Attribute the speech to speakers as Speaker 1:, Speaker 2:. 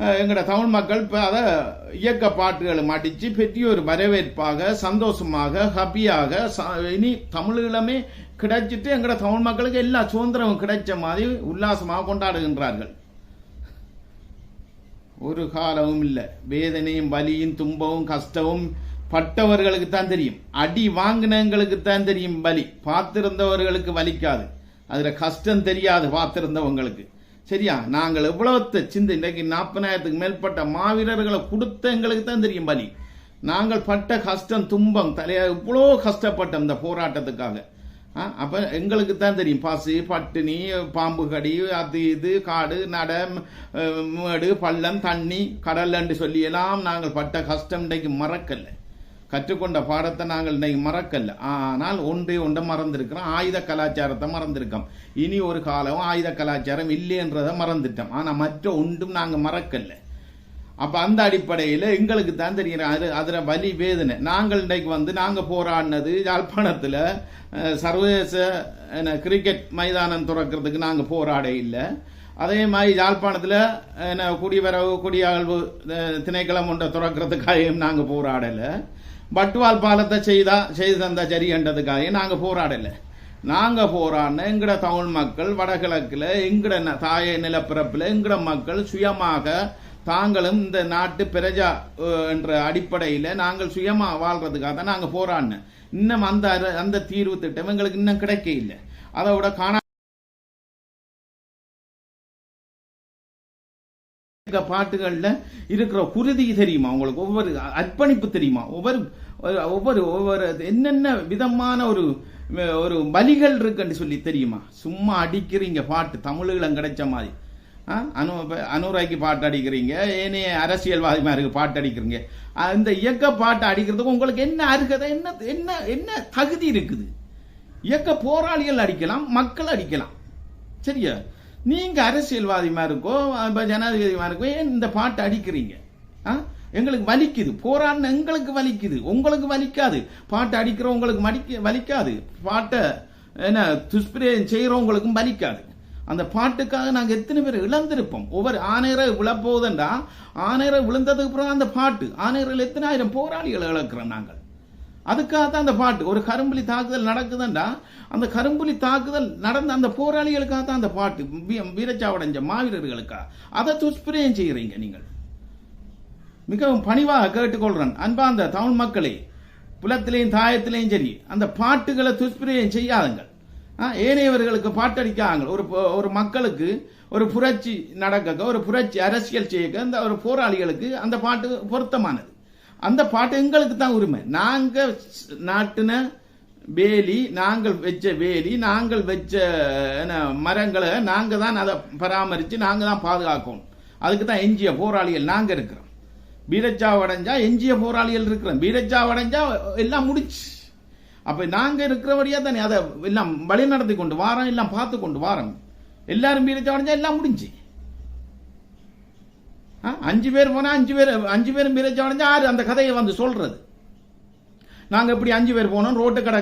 Speaker 1: எங்களோட தமிழ் மக்கள் இப்போ அதை இயக்க பாட்டுகளை மாட்டிச்சு. பெரிய ஒரு வரவேற்பாக சந்தோஷமாக ஹாப்பியாக ச- இனி தமிழீழமே கிடைச்சிட்டு எங்களோட தமிழ் மக்களுக்கு எல்லா சுதந்திரமும் கிடைச்ச மாதிரி உல்லாசமாக கொண்டாடுகின்றார்கள். ஒரு காலமும் இல்லை. வேதனையும் வலியும் துன்பமும் கஷ்டமும் பட்டவர்களுக்கு தான் தெரியும். அடி வாங்கினவங்களுக்கு தான் தெரியும் வலி. பார்த்திருந்தவர்களுக்கு வலிக்காது. அதில் கஷ்டம் தெரியாது பார்த்திருந்தவங்களுக்கு. சரியா? நாங்கள் எவ்வளவு சிந்தை இன்றைக்கு நாற்பதாயிரத்துக்கு மேற்பட்ட மாவீரர்களை கொடுத்த எங்களுக்கு தான் தெரியும் வலி நாங்கள் பட்ட கஷ்டம் துன்பம் தலையா இவ்வளோ கஷ்டப்பட்டோம் இந்த போராட்டத்துக்காக. ஆ, அப்போ எங்களுக்கு தான் தெரியும் பசு பட்டினி பாம்பு கடி அது இது காடு நட மேடு பள்ளம் தண்ணி கடல்லன்னு சொல்லி எல்லாம் நாங்கள் பட்ட கஷ்டம் இன்றைக்கு மறக்கலை. கற்றுக்கொண்ட பாடத்தை நாங்கள் இன்னைக்கு மறக்கல. ஆனால் ஒன்றே ஒன்றை மறந்திருக்கிறோம். ஆயுத கலாச்சாரத்தை மறந்திருக்கோம். இனி ஒரு காலம் ஆயுத கலாச்சாரம் இல்லைன்றதை மறந்துட்டோம். ஆனால் மற்ற ஒன்றும் நாங்கள் மறக்கல. அப்போ அந்த அடிப்படையில் எங்களுக்கு தான் தெரியும் அது அதில் வலி வேதனை. நாங்கள் இன்றைக்கு வந்து நாங்கள் போராடினது யாழ்ப்பாணத்தில் சர்வதேச என்ன, கிரிக்கெட் மைதானம் துறக்கிறதுக்கு நாங்கள் போராட இல்லை. அதே மாதிரி யாழ்ப்பாணத்தில் என்ன குடிவரவு குடியாழ்வு திணைக்களம் ஒன்றை துறக்கிறதுக்காகவும் நாங்கள் போராடலை. பட்டுவால் பாலத்தை செய்தா செய்து தந்தா சரியன்றதுக்காக நாங்கள் போராடலை. நாங்கள் போராடின எங்கட தமிழ் மக்கள் வடகிழக்கில் எங்கட ந- தாய நிலப்பரப்பில் எங்கட மக்கள் சுயமாக தாங்களும் இந்த நாட்டு பிரஜா என்ற அடிப்படையில் நாங்கள் சுயமாக வாழ்றதுக்காக தான் நாங்கள் போராடினோம் இன்னும் அந்த அந்த தீர்வு திட்டம் எங்களுக்கு இன்னும் கிடைக்க இல்லை அதை விட காண பாட்டுகள்ல இருக்கிற குருதி தெரியுமா உங்களுக்கு? ஒவ்வொரு அர்ப்பணிப்பு தெரியுமா? ஒவ்வொரு ஒவ்வொரு ஒவ்வொரு என்னென்ன விதமான ஒரு ஒரு வலிகள் இருக்குன்னு சொல்லி தெரியுமா? சும்மா அடிக்கிறீங்க பாட்டு தமிழீழம் கிடைச்ச மாதிரி. அனு அனுராய்க்கு பாட்டு அடிக்கிறீங்க ஏனைய அரசியல்வாதிமாருக்கு பாட்டு அடிக்கிறீங்க. அந்த இயக்க பாட்டு அடிக்கிறதுக்கு உங்களுக்கு என்ன அருகதை என்ன என்ன என்ன தகுதி இருக்குது? இயக்க போராளிகள் அடிக்கலாம் மக்கள் அடிக்கலாம். சரியா? நீங்க அரசியல்வாதிமா இருக்கோ அப்ப இருக்கோ ஏன் இந்த பாட்டு அடிக்கிறீங்க? ஆ? எங்களுக்கு வலிக்குது. போராடின எங்களுக்கு வலிக்குது. உங்களுக்கு வலிக்காது. பாட்டு அடிக்கிறவங்களுக்கு மடிக்க வலிக்காது. பாட்டை என்ன துஷ்பிரயம் செய்யறவங்களுக்கும் வலிக்காது. அந்த பாட்டுக்காக நாங்கள் எத்தனை பேர் இழந்திருப்போம்? ஒவ்வொரு ஆணையரை விழப்போகுதுண்டா? ஆணையரை விழுந்ததுக்கு அப்புறம் அந்த பாட்டு. ஆணையர்கள் எத்தனை ஆயிரம் போராளிகளை இழக்கிறோம் நாங்கள்? அதுக்காக தான் அந்த பாட்டு. ஒரு கரும்புலி தாக்குதல் நடக்குதுண்டா? அந்த கரும்புலி தாக்குதல் நடந்த அந்த போராளிகளுக்காக தான் அந்த பாட்டு. வீரச்சாவடைஞ்ச மாவீரர்களுக்காக. அதை துஷ்பிரயம் செய்கிறீங்க நீங்கள். மிகவும் பணிவாக கேட்டுக்கொள்றேன். அன்பார்ந்த தமிழ் மக்களே புலத்திலையும் தாயத்திலையும் சரி அந்த பாட்டுகளை துஷ்பிரயம் செய்யாதுங்கள் ஆ, ஏனையவர்களுக்கு பாட்டடிக்காங்க ஒரு ஒரு மக்களுக்கு ஒரு புரட்சி நடக்க ஒரு புரட்சி அரசியல் செய்ய அந்த ஒரு போராளிகளுக்கு அந்த பாட்டு பொருத்தமானது. அந்த பாட்டு எங்களுக்கு தான் உரிமை. நாங்கள் நாட்டின வேலி நாங்கள் வச்ச வேலி நாங்கள் வச்ச மரங்களை நாங்கள் தான் அதை பராமரித்து நாங்கள் தான் பாதுகாக்கணும். அதுக்கு தான் எஞ்சிய போராளிகள் நாங்கள் இருக்கிறோம். பீரச்சாவு அடைஞ்சா எஞ்சிய போராளிகள் இருக்கிறோம். பீரச்சாவு அடைஞ்சா எல்லாம் முடிச்சு. அப்போ நாங்கள் இருக்கிற இருக்கிறபடியா தானே அதை எல்லாம் வழி நடத்தி கொண்டு வாரம் எல்லாம் பார்த்து கொண்டு வாரம் எல்லாரும் பீரஜா அடைஞ்சா எல்லாம் முடிஞ்சு. அஞ்சு பேர் போனா அஞ்சு பேர் அஞ்சு பேரும் பீரச்சாவு அடைஞ்சா யாரு அந்த கதையை வந்து சொல்றது நாங்க இப்படி அஞ்சு பேர் போனோம் ரோட்டு கடை